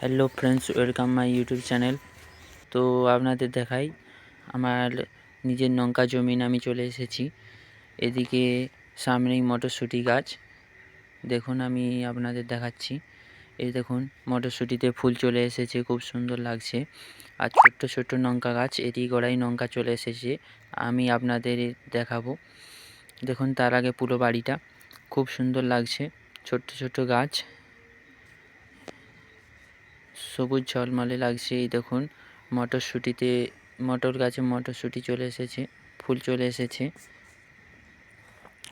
Hello friends welcome my YouTube channel তো আপনাদের দেখাই, আমার নিজের লঙ্কা জমিন আমি চলে এসেছি। এদিকে সামনেই মটরশুঁটি গাছ। দেখুন আমি আপনাদের দেখাচ্ছি। এই দেখুন, মটরশুঁটিতে ফুল চলে এসেছে, খুব সুন্দর লাগছে। আর ছোট্ট ছোট্ট লঙ্কা গাছ এটি গোড়াই লঙ্কা চলে এসেছে, আমি আপনাদের দেখাবো। দেখুন তার আগে পুরো বাড়িটা, খুব সুন্দর লাগছে। ছোট্ট ছোট্ট গাছ। সবুজ ঝলমলে লাগছে, এই দেখুন, মটরশুঁটিতে, মটর গাছে মটরশুঁটি চলে এসেছে, ফুল চলে এসেছে।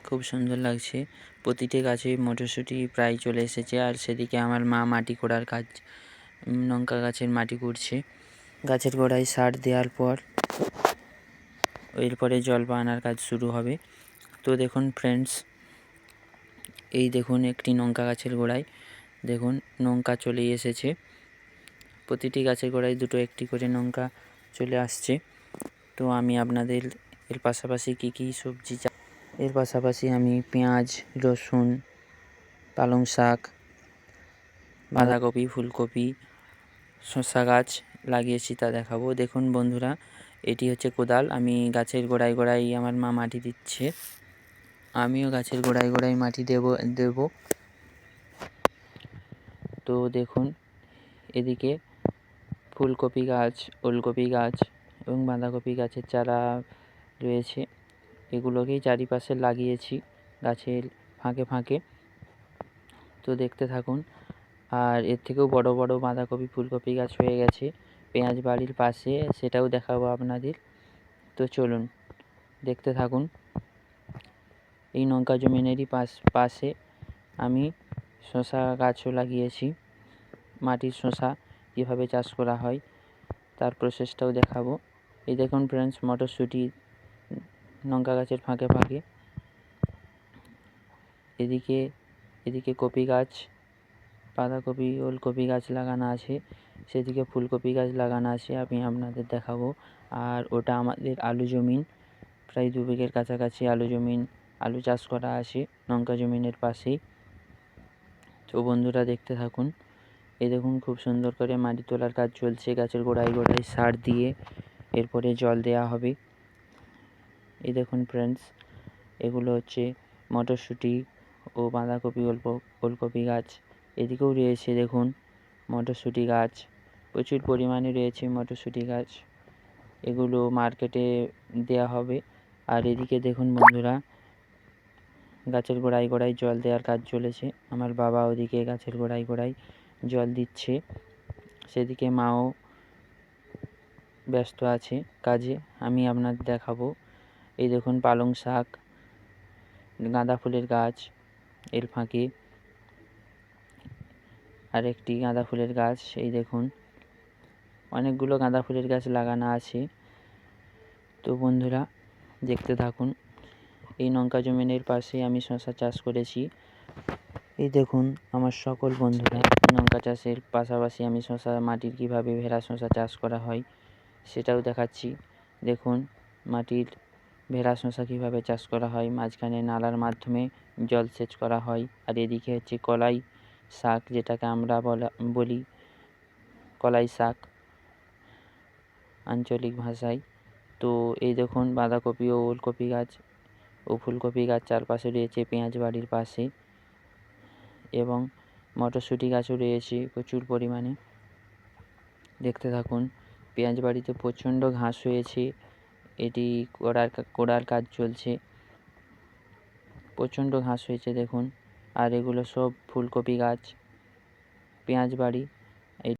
খুব সুন্দর লাগছে, প্রতিটি গাছে মটরশুঁটি প্রায় চলে এসেছে, আর সেদিকে আমার মা মাটি কোড়ার কাজ লঙ্কা গাছের মাটি কুড়ছে গাছের গোড়ায় সার দেওয়ার পর, এরপরে জল বানার কাজ শুরু হবে। তো দেখুন ফ্রেন্ডস এই দেখুন একটি লঙ্কা গাছের গোড়ায়, দেখুন লঙ্কা চলে এসেছে। প্রতিটি গাছের গোড়ায় দুটো একটি করে লঙ্কা চলে আসছে। তো আমি আপনাদের এর পাশাপাশি কী কী সবজি চা এর পাশাপাশি আমি পেঁয়াজ, রসুন, পালং শাক, বাঁধাকপি, ফুলকপি, শসা গাছ লাগিয়েছি তা দেখাবো। দেখুন বন্ধুরা, এটি হচ্ছে কোদাল। আমি গাছের গোড়ায় গোড়ায় আমার মা মাটি দিচ্ছে। আমিও গাছের গোড়ায় গোড়ায় মাটি দেব দেব। তো দেখুন, এদিকে ফুলকপি গাছ, ওলকপি গাছ এবং বাঁধাকপি গাছের চারা রয়েছে। এগুলোকেই চারিপাশে লাগিয়েছি গাছের ফাঁকে ফাঁকে। তো দেখতে থাকুন। আর এর থেকেও বড় বড় বাঁধাকপি, ফুলকপি গাছ হয়ে গেছে। পেঁয়াজ বাড়ির পাশে, সেটাও দেখাবো আপনাদের। তো চলুন, দেখতে থাকুন। এই নৌকা জমিনেরই পাশ, পাশে আমি শশা গাছও লাগিয়েছি, মাটির শশা কীভাবে চাষ করা হয়, তার প্রসেসটাও দেখাবো। এই দেখুন ফ্রেন্ডস মটরশুঁটি লঙ্কা গাছের ফাঁকে ফাঁকে। এদিকে এদিকে কপি গাছ, বাঁধাকপি, ওলকপি গাছ লাগানো আছে। সেদিকে ফুলকপি গাছ লাগানো আছে, আমি আপনাদের দেখাবো। আর ওটা আমাদের আলু জমিন, প্রায় দু বিঘের কাছাকাছি আলু জমিন, আলু চাষ করা আছে লঙ্কা জমিনের পাশেই। তো বন্ধুরা দেখতে থাকুন। এই দেখুন, খুব সুন্দর করে মাটি তোলার কাজ চলছে। গাছের গোড়ায় গোড়ায় সার দিয়ে এরপরে জল দেওয়া হবে। এই দেখুন ফ্রেন্ডস এগুলো হচ্ছে মটরশুঁটি ও বাঁধাকপি, অল্প ওলকপি গাছ। এদিকেও রয়েছে দেখুন মটরশুঁটি গাছ। প্রচুর পরিমাণে রয়েছে মটরশুঁটি গাছ। এগুলো মার্কেটে দেওয়া হবে। আর এদিকে দেখুন বন্ধুরা, গাছের গোড়ায় গোড়ায় জল দেওয়ার কাজ চলেছে। আমার বাবা ওদিকে গাছের গোড়ায় গোড়ায় জল দিচ্ছে। সেদিকে মাও ব্যস্ত আছে। কাজে আমি আপনাদের দেখাবো। এই দেখুন পালং শাক, গাঁদা ফুলের গাছ, এর ফাঁকে আরেকটি গাঁদা ফুলের গাছ, এই দেখুন। অনেকগুলো গাঁদা ফুলের গাছ লাগানো আছে। তো বন্ধুরা, দেখতে থাকুন। এই লঙ্কা জমিনের পাশে আমি শশা চাষ করেছি। এই দেখুন, আমার সকল বন্ধুরা লঙ্কা চাষের পাশাপাশি আমি শশা মাটির কীভাবে ভেড়া শশা চাষ করা হয় সেটাও দেখাচ্ছি। দেখুন, মাটির ভেড়া শশা কীভাবে চাষ করা হয়, মাঝখানে নালার মাধ্যমে জলসেচ করা হয়, আর এদিকে হচ্ছে কলাই শাক যেটাকে আমরা বলা, বলি কলাই শাক আঞ্চলিক ভাষায়। তো এই দেখুন, বাঁধাকপি ও ওলকপি গাছ ও ফুলকপি গাছ চারপাশে রয়েছে, পেঁয়াজ বাড়ির পাশে। এবং মটরশুঁটি গাছও রয়েছে প্রচুর পরিমাণে। দেখতে থাকুন, পেঁয়াজ বাড়িতে প্রচণ্ড ঘাস হয়েছে, এটি করার কোড়ার কাজ চলছে। প্রচণ্ড ঘাস হয়েছে, দেখুন, আর এগুলো সব ফুলকপি গাছ, পেঁয়াজ বাড়ি